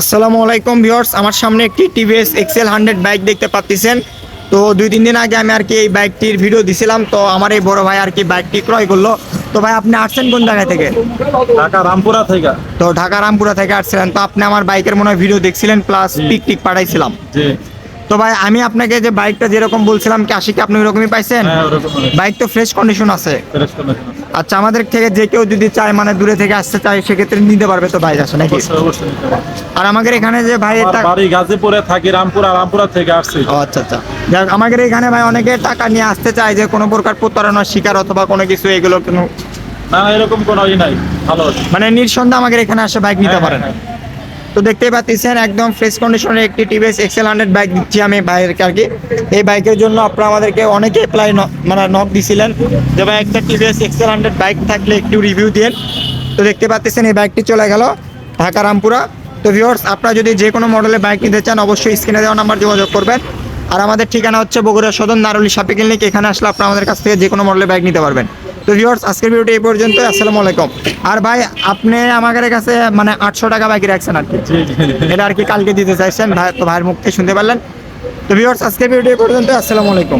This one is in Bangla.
আসসালামু আলাইকুম ভিউয়ার্স আমার সামনে একটি টিভিএস এক্সেল হান্ড্রেড বাইক দেখতে পাচ্ছেন তো দুই তিন দিন আগে আমি আর কি এই বাইকটির ভিডিও দিছিলাম তো আমার এই বড় ভাই আর কি বাইকটি ক্রয় করল। তো ভাই আপনি আসছেন কোন জায়গা থেকে? ঢাকা রামপুরা থেকে। তো ঢাকা রামপুরা থেকে আসছিলেন। তো আপনি আমার বাইকের মনে হয় ভিডিও দেখছিলেন প্লাস। পিক টিক পাঠাইছিলাম। জি। তো ভাই আমি আপনাকে যে বাইকটা যেরকম বলছিলাম কি আশি কি আপনি ওরকমই পাইছেন? হ্যাঁ বাইক তো ফ্রেশ কন্ডিশন আছে। আচ্ছা আমাদের থেকে যে কেউ যদি চায় মানে দূরে থেকে আসতে চায় সেক্ষেত্রে নিতে পারবে তো বাইক আসে নাকি। আর আমাদের এখানে যে ভাই বাড়ি গাজীপুরে থাকি রামপুরা রামপুরা থেকে আসছি। আচ্ছা আচ্ছা। যাক আমাদের এখানে ভাই অনেকে টাকা নিয়ে আসতে চায় যে কোনো প্রকার প্রতারণার শিকার অথবা কোনো কিছু এগুলো কোনো না এরকম কোনো ই নাই ভালো মানে নিঃসন্দেহে আমাদের এখানে আসে বাইক নিতে হ্যাঁ, পারেন হ্যাঁ, তো দেখতেই পাচ্ছেন, একদম ফ্রেশ কন্ডিশনের একটি টিভিএস এক্সেল হান্ড্রেড বাইক দিচ্ছি আমি বাইরের আর কি। এই বাইকের জন্য আপনারা আমাদেরকে অনেকে অ্যাপ্লাই মানে নক দিছিলেন যে ভাই একটা টিভিএস এক্সেল হান্ড্রেড বাইক থাকলে একটু রিভিউ দিন তো দেখতে পাচ্ছেন এই বাইকটি চলে গেল ঢাকা রামপুরা। তো ভিউয়ার্স আপনারা যদি যে কোনো মডেলের বাইক নিতে চান, অবশ্যই স্ক্রিনে দেওয়া নাম্বার যোগাযোগ করবেন। আর আমাদের ঠিকানা হচ্ছে বগুড়া সদন নারুলি শাপি ক্লিনিক এখানে আসলে আপনারা আমাদের কাছ থেকে যে কোনো মডেলের বাইক নিতে পারবেন। তো ভিউয়ার্স আজকের ভিডিওটি এই পর্যন্ত আসসালামু আলাইকুম। আর ভাই, আপনি আমাদের কাছে মানে আটশো টাকা বাকি রাখছেন আর কি। এটা আর কি কালকে দিতে চাইছেন, ভাই, তো ভাইয়ের মুখ থেকে শুনতে পারলেন। তো ভিউয়ার্স আজকের ভিডিও এই পর্যন্ত আসসালামু আলাইকুম।